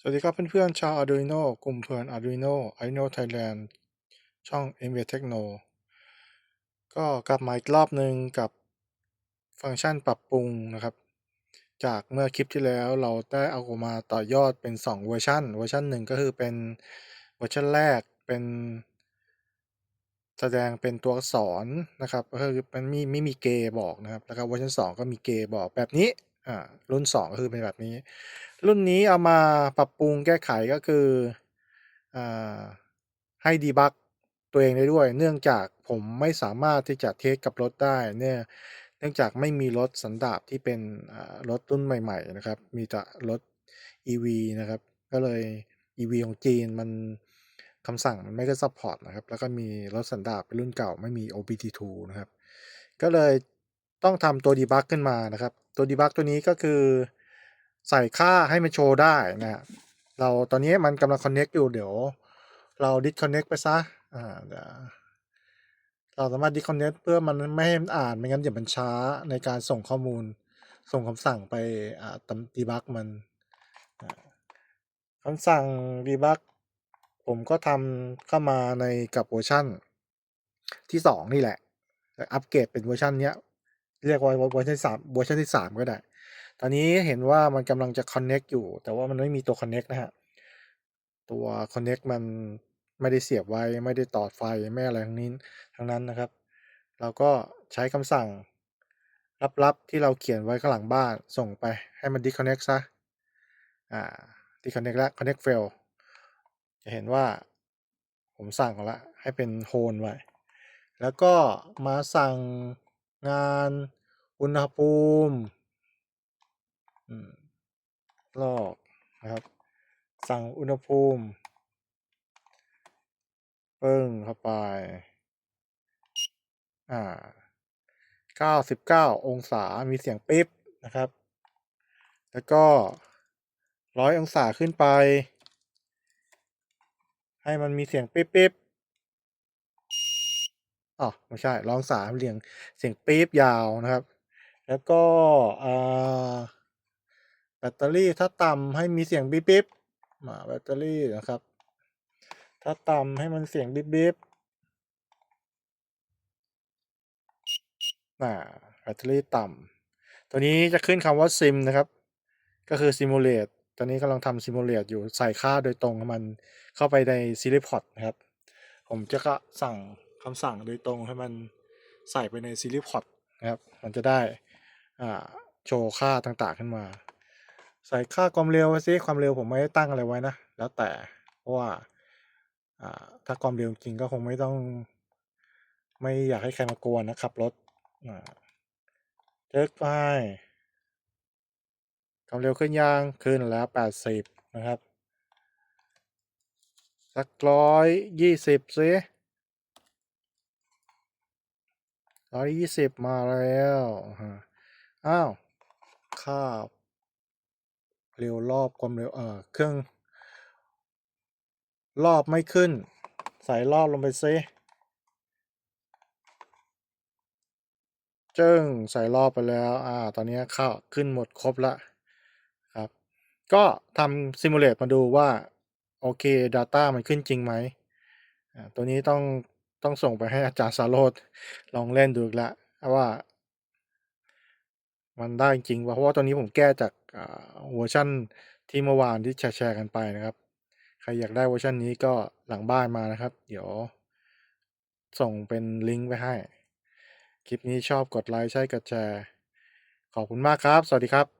สวัสดีครับเพื่อนๆ ชาว Arduino กลุ่มเพื่อน Arduino Arduino Thailand ช่อง m v Techno ก็กลับมาอีกรอบหนึ่งกับฟังก์ชันปรับปรุงนะครับ จากเมื่อคลิปที่แล้วเราได้เอาออกมาต่อยอดเป็น 2 เวอร์ชันเวอร์ชันหนึ่งก็คือเป็นเวอร์ชันแรกเป็นแสดงเป็นตัวอักษรนะครับก็คือมันมีไม่มีเกบอกนะครับแล้วก็เวอร์ชัน2 ก็มีเกบอกแบบนี้อ่ารุ่น 2 ก็คือเป็นแบบนี้ รุ่นนี้เอามาปรับปรุงแก้ไขก็คืออให้ดีบักตัวเองได้ด้วย เนื่องจากผมไม่สามารถที่จะเทสกับรถได้เนี่ยเนื่องจากไม่มีรถสันดาปที่เป็นรถรุ่นใหม่ ๆ นะครับ มีแต่รถ EV นะครับ ก็เลย EV ของจีนมันคำสั่งมันไม่ได้ซัพพอร์ตนะครับ แล้วก็มีรถสันดาปเป็นรุ่นเก่าไม่มี OBD2 นะครับ ก็เลยต้องทำตัวดีบักขึ้นมานะครับ ตัวดีบักตัวนี้ก็คือ ใส่ค่าให้มันโชว์ได้นะเราตอนนี้มันกำลัง connect อยู่เดี๋ยว เรา disconnect ไปซะอ่าเดี๋ยวเราสามารถ disconnect เพื่อมันไม่ให้มันอ่านไม่งั้นเดี๋ยวมันช้าในการส่งข้อมูล ส่งคำสั่งไปอ่าตำดีบักมันคำสั่งดีบักผมก็ทำเข้ามาในกับเวอร์ชันที่สองนี่แหละอัปเกรดเป็นเวอร์ชันเนี้ย เรียกว่าเวอร์ชันสามเวอร์ชันที่สามก็ได้ ตอนนี้เห็นว่ามันกำลังจะ connect อยู่ แต่ว่ามันไม่มีตัว connect นะฮะ ตัว connect มันไม่ได้เสียบไว้ ไม่ได้ต่อไฟ ไม่อะไรทั้งนี้ทั้งนั้นนะครับ เราก็ใช้คำสั่งลับๆที่เราเขียนไว้ข้างหลังบ้านส่งไปให้มัน disconnect ซะ อ่า disconnect แล้ว connect fail จะเห็นว่าผมสั่งแล้วให้เป็น hold ไว้ แล้วก็มาสั่งงานอุณหภูมิอืม ลอกนะครับ สั่งอุณหภูมิปึ้งเข้าไป อ่า99องศา มีเสียงปิ๊บนะครับ แล้วก็100องศาขึ้นไป ให้มันมีเสียงปิ๊บปิ๊บอ๋อไม่ใช่ร้อยองศาเรียงเสียงปี๊บยาวนะครับ แล้วก็ อ่า แบตเตอรี่ถ้าต่ำให้มีเสียงปิ๊บปิ๊บมาแบตเตอรี่นะครับ ถ้าต่ำให้มันเสียงปิ๊บปิ๊บอ่าแบตเตอรี่ต่ำตัวนี้จะขึ้นคำว่าซิมนะครับ ก็คือ simulate ตอนนี้กำลังทำ simulate อยู่ใส่ค่าโดยตรงมันเข้าไปใน s i r i p o d นะครับ ผมจะก็สั่งคำสั่งโดยตรงให้มันใส่ไปใน s i r i p o d นะครับ มันจะได้อ่าโชว์ค่าต่างๆขึ้นมา ใส่ค่าความเร็วไว้สิความเร็วผมไม่ได้ตั้งอะไรไว้นะ แล้วแต่เพราะว่าถ้าความเร็วจริงก็คงไม่ต้อง ไม่อยากให้ใครมากวนนะขับรถเช็คไปความเร็วขึ้นยางขึ้นแล้ว 80 นะครับ สักร้อยยี่สิบสิร้อยยี่สิบมาแล้วอ้าว ค่า เร็วรอบความเร็วเออเครื่อง รอบไม่ขึ้น ใส่รอบลงไปซิจึ้งใส่รอบไปแล้ว อ่า ตอนนี้เข้าขึ้นหมดครบละครับ ก็ทำซิมูเลตมาดูว่า โอเค Data มันขึ้นจริงไหมตัวนี้ต้องต้องส่งไปให้อาจารย์สาโรธลองเล่นดูอีกละว่า มันได้จริงว่าเพราะว่าตอนนี้ผมแก้จาก เวอร์ชันที่เมื่อวานที่แชร์กันไปนะครับ ใครอยากได้เวอร์ชันนี้ก็หลังบ้านมานะครับ เดี๋ยว ส่งเป็นลิงก์ไปให้ คลิปนี้ชอบกดไลค์ใช่กดแชร์ ขอบคุณมากครับ สวัสดีครับ